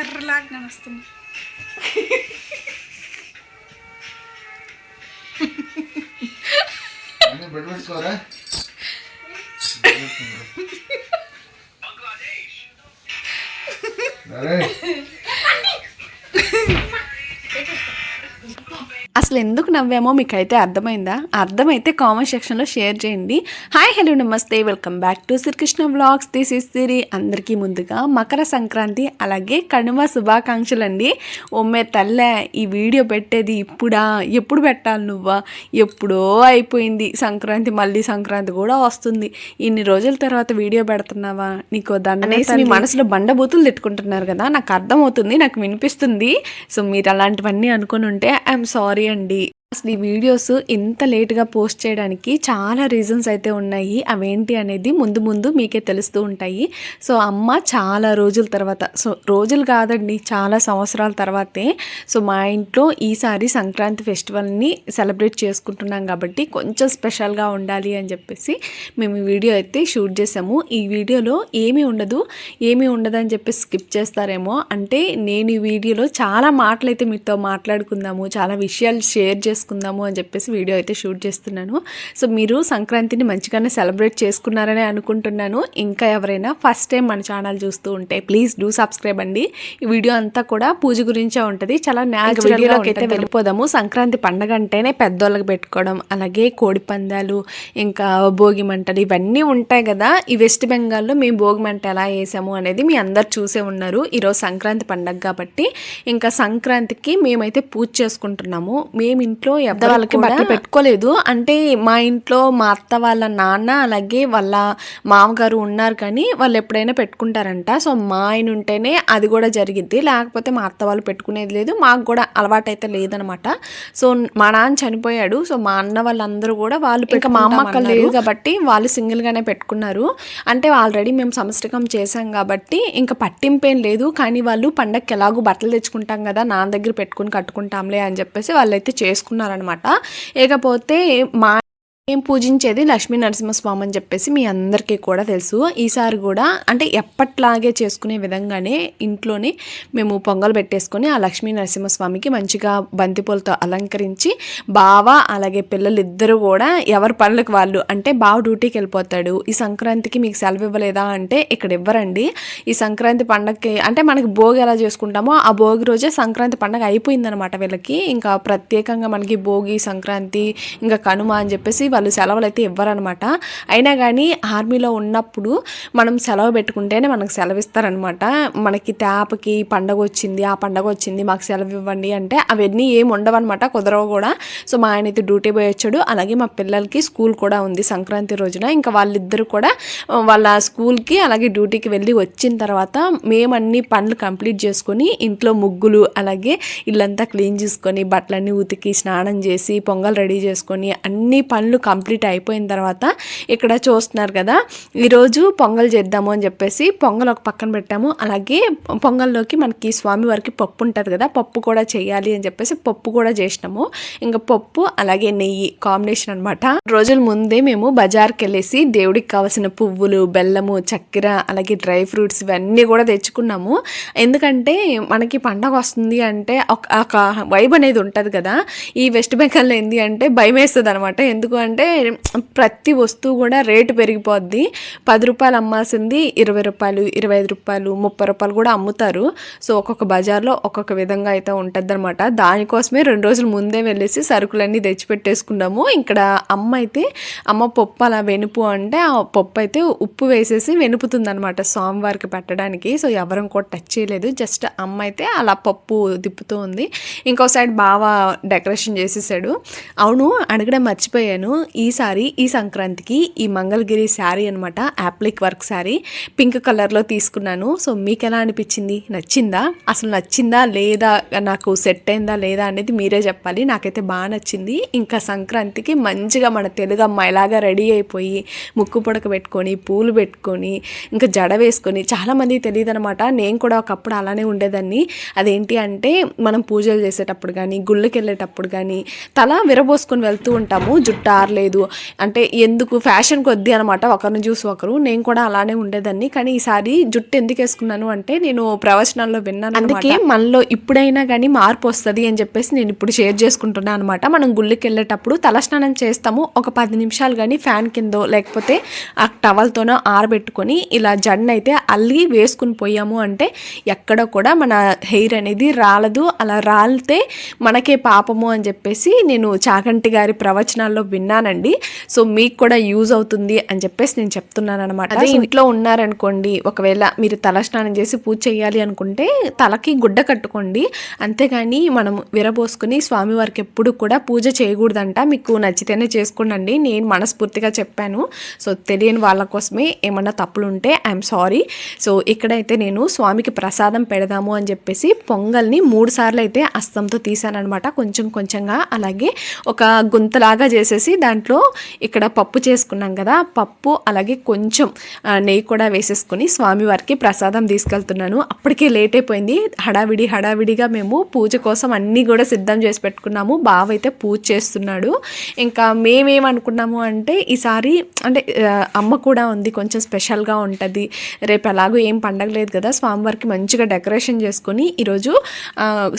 కర్రలాగా వస్తుంది బెడ్ పెట్టుకోరా అరే అసలు ఎందుకు నవ్వామో మీకైతే అర్థమైందా? అర్థమైతే కామెంట్ సెక్షన్లో షేర్ చేయండి. హాయ్ హలో నమస్తే. Welcome back to Srikrishna vlogs this is Siri అందరికీ ముందుగా మకర సంక్రాంతి అలాగే కనుమ శుభాకాంక్షలు అండి ఒమ్మే తల్లే ఈ వీడియో పెట్టేది ఇప్పుడా? ఎప్పుడు పెట్టాలి నువ్వా? ఎప్పుడో అయిపోయింది. సంక్రాంతి మళ్ళీ సంక్రాంతి కూడా వస్తుంది. ఇన్ని రోజుల తర్వాత వీడియో పెడుతున్నావా? నీకు దండనేసి మీ మనసులో బండబూతులు తిట్టుకుంటున్నారు కదా? నాకు అర్థమవుతుంది నాకు వినిపిస్తుంది. సో మీరు అలాంటివన్నీ అనుకుని ఉంటే ఐఎమ్ సారీ అండి. అండి అసలు ఈ వీడియోస్ ఇంత లేట్గా పోస్ట్ చేయడానికి చాలా రీజన్స్ అయితే ఉన్నాయి. అవేంటి అనేది ముందు ముందు మీకే తెలుస్తూ ఉంటాయి. సో అమ్మ చాలా రోజుల తర్వాత సో రోజులు కాదండి చాలా సంవత్సరాల తర్వాతే సో మా ఇంట్లో ఈసారి సంక్రాంతి ఫెస్టివల్ని సెలబ్రేట్ చేసుకుంటున్నాం కాబట్టి కొంచెం స్పెషల్గా ఉండాలి అని చెప్పేసి మేము ఈ వీడియో అయితే షూట్ చేసాము ఈ వీడియోలో ఏమీ ఉండదు ఏమీ ఉండదని చెప్పి స్కిప్ చేస్తారేమో అంటే నేను ఈ వీడియోలో చాలా మాటలు అయితే మీతో మాట్లాడుకుందాము చాలా విషయాలు షేర్ చేసుకుందాము అని చెప్పేసి వీడియో అయితే షూట్ చేస్తున్నాను. సో మీరు సంక్రాంతిని మంచిగానే సెలబ్రేట్ చేసుకున్నారని అనుకుంటున్నాను. ఇంకా ఎవరైనా ఫస్ట్ టైం మన ఛానల్ చూస్తూ ఉంటే ప్లీజ్ డూ సబ్స్క్రైబ్ అండి. ఈ వీడియో అంతా కూడా పూజ గురించే ఉంటుంది. చాలా న్యాచురల్గా అయితే వెళ్ళిపోదాము. సంక్రాంతి పండగ అంటేనే పెద్దోళ్ళకి పెట్టుకోవడం అలాగే కోడి పందాలు ఇంకా భోగి మంటలు ఇవన్నీ ఉంటాయి కదా. ఈ వెస్ట్ బెంగాల్లో మేము భోగి మంట ఎలా వేసాము అనేది మీ అందరు చూసే ఉన్నారు. ఈరోజు సంక్రాంతి పండగ కాబట్టి ఇంకా సంక్రాంతికి మేమైతే పూజ చేసుకుంటున్నాము. మేము ఇంట్లో వాళ్ళకి బట్టలు పెట్టుకోలేదు. అంటే మా ఇంట్లో మా అత్త వాళ్ళ నాన్న అలాగే వాళ్ళ మామగారు ఉన్నారు కానీ వాళ్ళు ఎప్పుడైనా పెట్టుకుంటారంట. సో మా ఆయన ఉంటేనే అది కూడా జరిగిద్ది. లేకపోతే మా అత్త వాళ్ళు పెట్టుకునేది లేదు. మాకు కూడా అలవాటు అయితే లేదనమాట. సో మా నాన్న చనిపోయాడు. సో మా అన్న వాళ్ళందరూ కూడా వాళ్ళు ఇంకా మా అమ్మ లేదు కాబట్టి వాళ్ళు సింగిల్గానే పెట్టుకున్నారు. అంటే ఆల్రెడీ మేము సంవత్సరకం చేసాం కాబట్టి ఇంకా పట్టింపేం లేదు. కానీ వాళ్ళు పండగకి ఎలాగో బట్టలు తెచ్చుకుంటాం కదా నా దగ్గర పెట్టుకుని కట్టుకుంటాంలే అని చెప్పేసి వాళ్ళైతే చేసుకున్నారనమాట ఇకపోతే మా మేము పూజించేది లక్ష్మీ నరసింహస్వామి అని చెప్పేసి మీ అందరికీ కూడా తెలుసు. ఈసారి కూడా అంటే ఎప్పట్లాగే చేసుకునే విధంగానే ఇంట్లోనే మేము పొంగల్ పెట్టేసుకొని ఆ లక్ష్మీ నరసింహస్వామికి మంచిగా బంతిపూలతో అలంకరించి బావ అలాగే పిల్లలు ఇద్దరు కూడా ఎవరి పనులకు వాళ్ళు అంటే బావ డ్యూటీకి వెళ్ళిపోతాడు. ఈ సంక్రాంతికి మీకు సెలవు ఇవ్వలేదా అంటే ఇక్కడ ఇవ్వరండి. ఈ సంక్రాంతి పండగకి అంటే మనకి భోగి ఎలా చేసుకుంటామో ఆ భోగి రోజే సంక్రాంతి పండగ అయిపోయిందనమాట వీళ్ళకి. ఇంకా ప్రత్యేకంగా మనకి భోగి సంక్రాంతి ఇంకా కనుమ అని చెప్పేసి వాళ్ళు సెలవులు అయితే ఇవ్వరనమాట. అయినా కానీ ఆర్మీలో ఉన్నప్పుడు మనం సెలవు పెట్టుకుంటేనే మనకు సెలవు ఇస్తారనమాట మనకి తేపకి పండగ వచ్చింది ఆ పండగ వచ్చింది మాకు సెలవు ఇవ్వండి అంటే అవన్నీ ఏమి ఉండవన్నమాట కుదరవు కూడా. సో మా ఆయన అయితే డ్యూటీ పోయి వచ్చాడు. అలాగే మా పిల్లలకి స్కూల్ కూడా ఉంది సంక్రాంతి రోజున. ఇంకా వాళ్ళిద్దరు కూడా వాళ్ళ స్కూల్కి అలాగే డ్యూటీకి వెళ్ళి వచ్చిన తర్వాత మేము అన్ని పనులు కంప్లీట్ చేసుకొని ఇంట్లో ముగ్గులు అలాగే ఇల్లంతా క్లీన్ చేసుకొని బట్టలన్నీ ఉతికి స్నానం చేసి పొంగల్ రెడీ చేసుకొని అన్ని పనులు కంప్లీట్ అయిపోయిన తర్వాత ఇక్కడ చూస్తున్నారు కదా ఈరోజు పొంగల్ చేద్దాము అని చెప్పేసి పొంగల్ ఒక పక్కన పెట్టాము. అలాగే పొంగల్లోకి మనకి స్వామివారికి పప్పు ఉంటుంది కదా పప్పు కూడా చేయాలి అని చెప్పేసి పప్పు కూడా చేసినాము. ఇంకా పప్పు అలాగే నెయ్యి కాంబినేషన్ అనమాట రోజుల ముందే మేము బజార్కి వెళ్ళేసి దేవుడికి కావాల్సిన పువ్వులు బెల్లము చక్కెర అలాగే డ్రై ఫ్రూట్స్ ఇవన్నీ కూడా తెచ్చుకున్నాము. ఎందుకంటే మనకి పండగ వస్తుంది అంటే ఒక ఒక వైబ్ అనేది ఉంటుంది కదా. ఈ వెస్ట్ బెంగాల్లో ఏంది అంటే భయం వేస్తుంది అనమాట ఎందుకు అంటే ప్రతి వస్తువు కూడా రేటు పెరిగిపోద్ది. పది రూపాయలు అమ్మాల్సింది ఇరవై రూపాయలు ఇరవై ఐదు రూపాయలు ముప్పై రూపాయలు కూడా అమ్ముతారు. సో ఒక్కొక్క బజార్లో ఒక్కొక్క విధంగా అయితే ఉంటుంది అనమాట దానికోసమే రెండు రోజుల ముందే వెళ్ళేసి సరుకులన్నీ తెచ్చిపెట్టేసుకున్నాము. ఇక్కడ అమ్మ అయితే అమ్మ పప్పు అలా వెనుపు అంటే ఆ పప్పు అయితే ఉప్పు వేసేసి వెనుపుతుంది అనమాట స్వామివారికి పెట్టడానికి. సో ఎవరం కూడా టచ్ చేయలేదు. జస్ట్ అమ్మ అయితే అలా పప్పు తిప్పుతూ ఉంది. ఇంకో సైడ్ బాగా డెకరేషన్ చేసేసాడు. అవును అడగడం మర్చిపోయాను. ఈసారి ఈ సంక్రాంతికి ఈ మంగళగిరి శారీ అనమాట యాప్లిక్ వర్క్ శారీ పింక్ కలర్లో తీసుకున్నాను. సో మీకు ఎలా అనిపించింది? నచ్చిందా? అసలు నచ్చిందా? లేదా? నాకు సెట్ అయిందా? లేదా? అనేది మీరే చెప్పాలి. నాకైతే బాగా నచ్చింది. ఇంకా సంక్రాంతికి మంచిగా మన తెలుగు అమ్మాయిలాగా రెడీ అయిపోయి ముక్కు పొడక పెట్టుకొని పూలు పెట్టుకొని ఇంకా జడ వేసుకొని చాలామంది తెలియదు అనమాట నేను కూడా ఒకప్పుడు అలానే ఉండేదాన్ని. అదేంటి అంటే మనం పూజలు చేసేటప్పుడు కానీ గుళ్ళకి వెళ్ళేటప్పుడు కానీ తల విరబోసుకొని వెళ్తూ ఉంటాము. జుట్టు మారలేదు. అంటే ఎందుకు? ఫ్యాషన్ కొద్ది అనమాట. ఒకరిని చూసి ఒకరు. నేను కూడా అలానే ఉండేదాన్ని. కానీ ఈసారి జుట్టు ఎందుకు వేసుకున్నాను అంటే నేను ప్రవచనాల్లో విన్నాను అందుకే మనలో ఇప్పుడైనా కానీ మార్పు వస్తుంది అని చెప్పేసి నేను ఇప్పుడు షేర్ చేసుకుంటున్నాను అనమాట. మనం గుళ్ళకి వెళ్ళేటప్పుడు తలస్నానం చేస్తాము. ఒక పది నిమిషాలు కానీ ఫ్యాన్ కిందో లేకపోతే ఆ టవల్తోనో ఆరబెట్టుకొని ఇలా జడను అయితే అల్లి వేసుకుని పోయాము అంటే ఎక్కడ కూడా మన హెయిర్ అనేది రాలదు. అలా రాలితే మనకే పాపము అని చెప్పేసి నేను చాగంటి గారి ప్రవచనాల్లో విన్నాను విన్నానండి సో మీకు కూడా యూజ్ అవుతుంది అని చెప్పేసి నేను చెప్తున్నాను అనమాట అదే ఇంట్లో ఉన్నారనుకోండి ఒకవేళ మీరు తలస్నానం చేసి పూజ చేయాలి అనుకుంటే తలకి గుడ్డ కట్టుకోండి. అంతేగాని మనం విరబోసుకుని స్వామివారికి ఎప్పుడు కూడా పూజ చేయకూడదంట. మీకు నచ్చితేనే చేసుకోండి నేను మనస్ఫూర్తిగా చెప్పాను. సో తెలియని వాళ్ళ కోసమే ఏమన్నా తప్పులు ఉంటే ఐఎమ్ సారీ. సో ఇక్కడైతే నేను స్వామికి ప్రసాదం పెడదాము అని చెప్పేసి పొంగల్ని మూడు సార్లు అయితే అస్తంతో తీసానమాట కొంచెం కొంచెంగా అలాగే ఒక గుంతలాగా చేసేసి దాంట్లో ఇక్కడ పప్పు చేసుకున్నాం కదా పప్పు అలాగే కొంచెం నెయ్యి కూడా వేసేసుకుని స్వామివారికి ప్రసాదం తీసుకెళ్తున్నాను. అప్పటికే లేట్ అయిపోయింది. హడావిడి హడావిడిగా మేము పూజ కోసం అన్నీ కూడా సిద్ధం చేసి పెట్టుకున్నాము. బావ అయితే పూజ చేస్తున్నాడు. ఇంకా మేమేమనుకున్నాము అంటే ఈసారి అంటే అమ్మ కూడా ఉంది కొంచెం స్పెషల్గా ఉంటుంది. రేపు ఎలాగో ఏం పండగ లేదు కదా స్వామివారికి మంచిగా డెకరేషన్ చేసుకుని ఈరోజు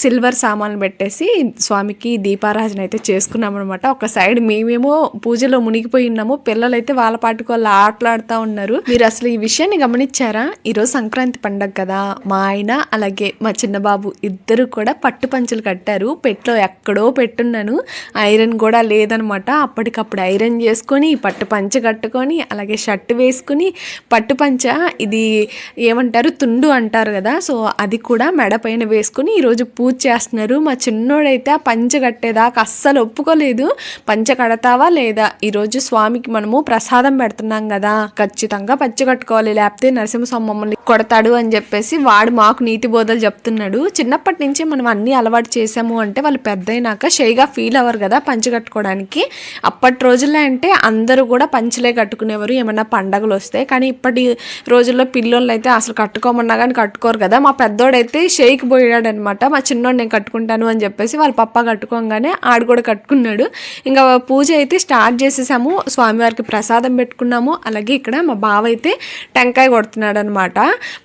సిల్వర్ సామాన్లు పెట్టేసి స్వామికి దీపారాజన అయితే చేసుకున్నాం అనమాట ఒక సైడ్ మేమేమో పూజలో మునిగిపోయి ఉన్నాము. పిల్లలైతే వాళ్ళ పాటుకు వాళ్ళు ఆటలాడుతూ ఉన్నారు. మీరు అసలు ఈ విషయాన్ని గమనించారా? ఈరోజు సంక్రాంతి పండగ కదా. మా ఆయన అలాగే మా చిన్న బాబు ఇద్దరు కూడా పట్టు పంచులు కట్టారు. పెట్లో ఎక్కడో పెట్టున్నాను. ఐరన్ కూడా లేదనమాట. అప్పటికప్పుడు ఐరన్ చేసుకొని పట్టు పంచ కట్టుకొని అలాగే షర్ట్ వేసుకుని పట్టు పంచ ఇది ఏమంటారు? తుండు అంటారు కదా. సో అది కూడా మెడ పైన వేసుకుని ఈరోజు పూజ చేస్తున్నారు. మా చిన్నోడైతే ఆ పంచ కట్టేదాకా అస్సలు ఒప్పుకోలేదు. పంచ కడతావా? లేదా? ఈరోజు స్వామికి మనము ప్రసాదం పెడుతున్నాం కదా. ఖచ్చితంగా పంచ కట్టుకోవాలి. లేకపోతే నరసింహస్వామి మమ్మల్ని కొడతాడు అని చెప్పేసి వాడు మాకు నీతి బోధలు చెప్తున్నాడు. చిన్నప్పటి నుంచి మనం అన్ని అలవాటు చేసాము అంటే వాళ్ళు పెద్ద అయినాక షైగా ఫీల్ అవ్వరు కదా పంచ కట్టుకోవడానికి. అప్పటి రోజుల్లో అంటే అందరూ కూడా పంచలే కట్టుకునేవారు. ఏమన్నా పండగలు వస్తాయి కానీ ఇప్పటి రోజుల్లో పిల్లోళ్ళు అయితే అసలు కట్టుకోమన్నా కానీ కట్టుకోరు కదా. మా పెద్దోడైతే షేక్ పోయాడు అనమాట మా చిన్నోడు నేను కట్టుకుంటాను అని చెప్పేసి వాళ్ళ పప్ప కట్టుకోగానే ఆడు కూడా కట్టుకున్నాడు. ఇంకా పూజ అయితే స్టార్ట్ చేసేసాము స్వామివారికి ప్రసాదం పెట్టుకున్నాము. అలాగే ఇక్కడ మా బావ అయితే టెంకాయ కొడుతున్నాడు అనమాట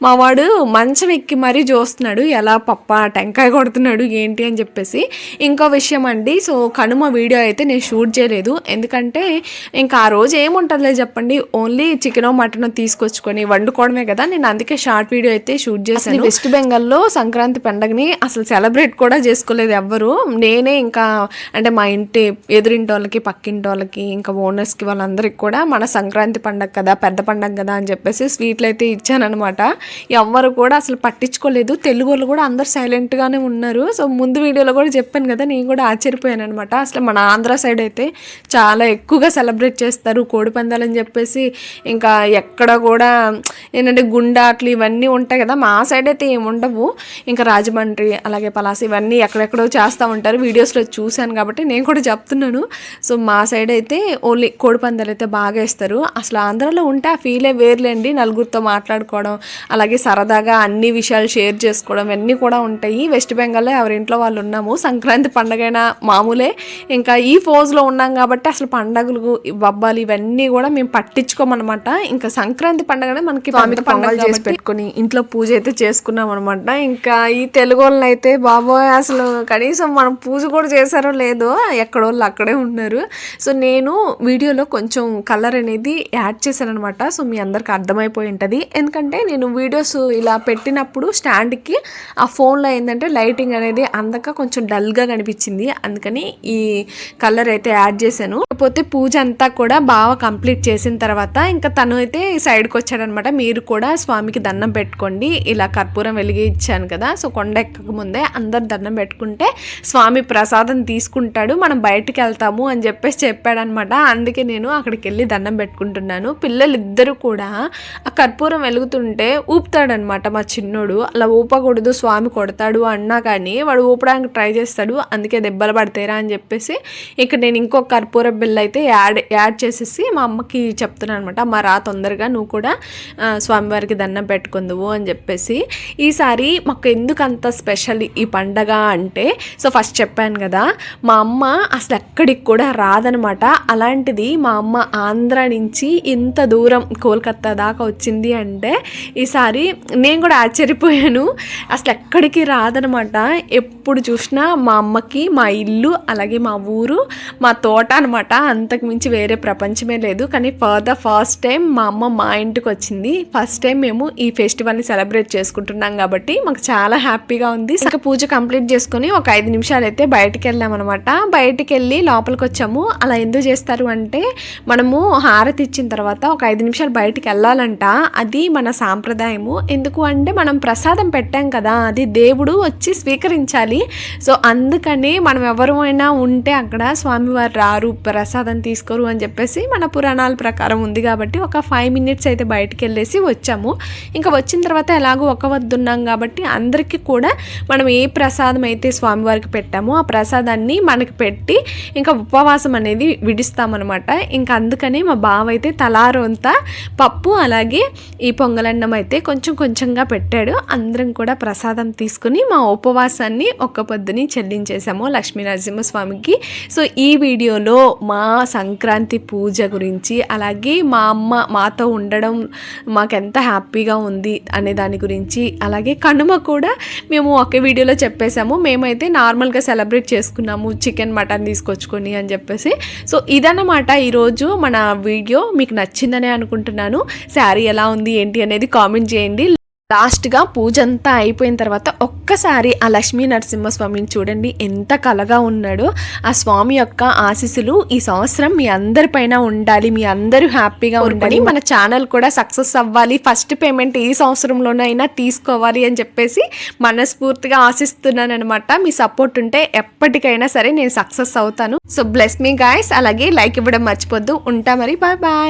మా వాడు మంచం ఎక్కి మరీ చూస్తున్నాడు ఎలా పప్ప టెంకాయ కొడుతున్నాడు ఏంటి అని చెప్పేసి. ఇంకో విషయం అండి సో కనుమ వీడియో అయితే నేను షూట్ చేయలేదు. ఎందుకంటే ఇంకా ఆ రోజు ఏముంటుందిలే చెప్పండి ఓన్లీ చికెన్ మటన్ తీసుకొచ్చుకొని వండుకోవడమే కదా. నేను అందుకే షార్ట్ వీడియో అయితే షూట్ చేశాను. వెస్ట్ బెంగాల్లో సంక్రాంతి పండగని అసలు సెలబ్రేట్ కూడా చేసుకోలేదు ఎవ్వరు. నేనే ఇంకా అంటే మా ఇంటి ఎదురింటి వాళ్ళకి పక్కింటి వాళ్ళకి ఇంకా ఓనర్స్కి వాళ్ళందరికీ కూడా మన సంక్రాంతి పండగ కదా పెద్ద పండగ కదా అని చెప్పేసి స్వీట్లు అయితే ఇచ్చానమాట ఎవ్వరు కూడా అసలు పట్టించుకోలేదు. తెలుగు వాళ్ళు కూడా అందరు సైలెంట్గానే ఉన్నారు. సో ముందు వీడియోలో కూడా చెప్పాను కదా నేను కూడా ఆశ్చర్యపోయాను అనమాట అసలు మన ఆంధ్ర సైడ్ అయితే చాలా ఎక్కువగా సెలబ్రేట్ చేస్తారు. కోడి పందాలు అని చెప్పేసి ఇంకా ఎక్కడ కూడా ఏంటంటే గుండాట్లు ఇవన్నీ ఉంటాయి కదా మా సైడ్ అయితే ఏమి ఉండవు. ఇంకా రాజమండ్రి అలాగే పలాస ఇవన్నీ ఎక్కడెక్కడో చేస్తూ ఉంటారు. వీడియోస్లో చూశాను కాబట్టి నేను కూడా చెప్తున్నాను. సో మా సైడ్ అయితే ఓన్లీ కోడి పందాలు అయితే బాగా వేస్తారు. అసలు ఆంధ్రాలో ఉంటే ఆ ఫీలే వేర్లేండి నలుగురితో మాట్లాడుకోవడం అలాగే సరదాగా అన్ని విషయాలు షేర్ చేసుకోవడం ఇవన్నీ కూడా ఉంటాయి. వెస్ట్ బెంగాల్లో ఎవరింట్లో వాళ్ళు ఉన్నాము. సంక్రాంతి పండగైనా మామూలే. ఇంకా ఈ ఫోజ్లో ఉన్నాం కాబట్టి అసలు పండగలు బబ్బాలు ఇవన్నీ కూడా మేము పట్టించుకోమన్నమాట ఇంకా సంక్రాంతి పండగనే మనకి పండుగ చేసి పెట్టుకొని ఇంట్లో పూజ అయితే చేసుకున్నాం అనమాట ఇంకా ఈ తెలుగు అయితే బాబోయ్ అసలు కనీసం మనం పూజ కూడా చేశారో లేదో ఎక్కడోళ్ళు అక్కడే ఉన్నారు. సో నేను వీడియోలో కొంచెం కలర్ అనేది యాడ్ చేశాను అనమాట సో మీ అందరికి అర్థమైపోయి ఉంటుంది. ఎందుకంటే నేను వీడియోస్ ఇలా పెట్టినప్పుడు స్టాండ్కి ఆ ఫోన్లో ఏంటంటే లైటింగ్ అనేది అందక కొంచెం డల్గా కనిపించింది. అందుకని ఈ కలర్ అయితే యాడ్ చేశాను. కాకపోతే పూజ అంతా కూడా బాగా కంప్లీట్ చేసిన తర్వాత ఇంకా తను అయితే సైడ్కి వచ్చాడనమాట మీరు కూడా స్వామికి దండం పెట్టుకోండి. ఇలా కర్పూరం వెలిగి ఇచ్చాను కదా. సో కొండ ఎక్కక ముందే అందరు దండం పెట్టుకుంటే స్వామి ప్రసాదం తీసుకుంటాడు. మనం బయటికి వెళ్తాము అని చెప్పేసి చెప్పాడనమాట. అందుకే నేను అక్కడికి వెళ్ళి దండం పెట్టుకుంటున్నాను. పిల్లలు ఇద్దరు కూడా ఆ కర్పూరం వెలుగుతుంటే ఊపుతాడనమాట మా చిన్నోడు. అలా ఊపకూడదు స్వామి కొడతాడు అన్నా కానీ వాడు ఊపడానికి ట్రై చేస్తాడు. అందుకే దెబ్బలు పడతాయిరా అని చెప్పేసి ఇక్కడ నేను ఇంకో కర్పూర బిల్ అయితే యాడ్ యాడ్ చేసేసి మా అమ్మకి చెప్తున్నాను అనమాట మా రా తొందరగా నువ్వు కూడా స్వామివారికి దండం పెట్టుకుందువు అని చెప్పేసి. ఈసారి మాకు ఎందుకు అంత స్పెషల్ ఈ పండగ అంటే సో ఫస్ట్ చెప్పాను కదా మా అమ్మ అసలు ఎక్కడికి కూడా రాదనమాట. అలాంటిది మా అమ్మ ఆంధ్ర నుంచి ఇంత దూరం కోల్కత్తా దాకా వచ్చింది అంటే ఈసారి నేను కూడా ఆశ్చర్యపోయాను. అసలు ఎక్కడికి రాదనమాట ఎప్పుడు చూసినా మా అమ్మకి మా ఇల్లు అలాగే మా ఊరు మా తోట అనమాట అంతకుమించి వేరే ప్రపంచమే లేదు. కానీ ఫర్ ద ఫస్ట్ టైం మా అమ్మ మా ఇంటికి వచ్చింది. ఫస్ట్ టైం మేము ఈ ఫెస్టివల్ని సెలబ్రేట్ చేసుకుంటున్నాం కాబట్టి మాకు చాలా హ్యాపీగా ఉంది. ఇంకా పూజ కంప్లీట్ చేసుకొని ఒక ఐదు నిమిషాలు అయితే బయటికి వెళ్ళాం అనమాట బయటికి వెళ్ళి లోపలికి వచ్చాము. అలా ఎందుకు చేస్తారు అంటే మనము హారతి ఇచ్చిన తర్వాత ఒక ఐదు నిమిషాలు బయటికి వెళ్ళాలంట అది మన సాంప్రదాయము. ఎందుకు అంటే మనం ప్రసాదం పెట్టాం కదా అది దేవుడు వచ్చి స్వీకరించాలి. సో అందుకని మనం ఎవరైనా ఉంటే అక్కడ స్వామివారు రారు ప్రసాదం తీసుకోరు అని చెప్పేసి మన పురాణాల ప్రకారం ఉంది కాబట్టి ఒక ఫైవ్ మినిట్స్ అయితే బయటికి వెళ్ళేసి వచ్చాము. ఇంకా వచ్చిన తర్వాత ఎలాగో ఒక వద్దున్నాం కాబట్టి అందరికీ కూడా మనం ఏ ప్రసాదం అయితే స్వామివారికి పెట్టామో ఆ ప్రసాదాన్ని మనకి పెట్టి ఇంకా ఉపవాసం అనేది విడిస్తామన్నమాట. ఇంకా అందుకని మా బావ అయితే తలారొంతా పప్పు అలాగే ఈ పొంగలన్నం అయితే కొంచెం కొంచెంగా పెట్టాడు. అందరం కూడా ప్రసాదం తీసుకుని మా ఉపవాసాన్ని ఒక్క పొద్దుని చెల్లించేసాము లక్ష్మీ నరసింహస్వామికి సో ఈ వీడియోలో మా సంక్రాంతి పూజ గురించి అలాగే మా అమ్మ మాతో ఉండడం మాకెంత హ్యాపీగా ఉంది అనే దాని గురించి అలాగే కనుమ కూడా మేము ఒకే వీడియోలో చెప్పేశాము. మేమైతే నార్మల్గా సెలబ్రేట్ చేసుకున్నాము. చికెన్ మటన్ తీసుకొచ్చుకొని అని చెప్పేసి సో ఇదన్నమాట ఈరోజు మన వీడియో. మీకు నచ్చిందనే అనుకుంటున్నాను. శారీ ఎలా ఉంది ఏంటి అనేది కామెంట్ చేయండి. లాస్ట్గా పూజ అంతా అయిపోయిన తర్వాత ఒక్కసారి ఆ లక్ష్మీ నరసింహస్వామిని చూడండి ఎంత కలగా ఉన్నాడో. ఆ స్వామి యొక్క ఆశీస్సులు ఈ సంవత్సరం మీ అందరిపైన ఉండాలి మీ అందరూ హ్యాపీగా ఉండాలి. మన ఛానల్ కూడా సక్సెస్ అవ్వాలి ఫస్ట్ పేమెంట్ ఈ సంవత్సరంలోనైనా తీసుకోవాలి అని చెప్పేసి మనస్ఫూర్తిగా ఆశిస్తున్నాను అనమాట మీ సపోర్ట్ ఉంటే ఎప్పటికైనా సరే నేను సక్సెస్ అవుతాను. సో బ్లెస్ మీ గాయస్ అలాగే లైక్ ఇవ్వడం మర్చిపోద్దు. ఉంటా మరి. Bye bye.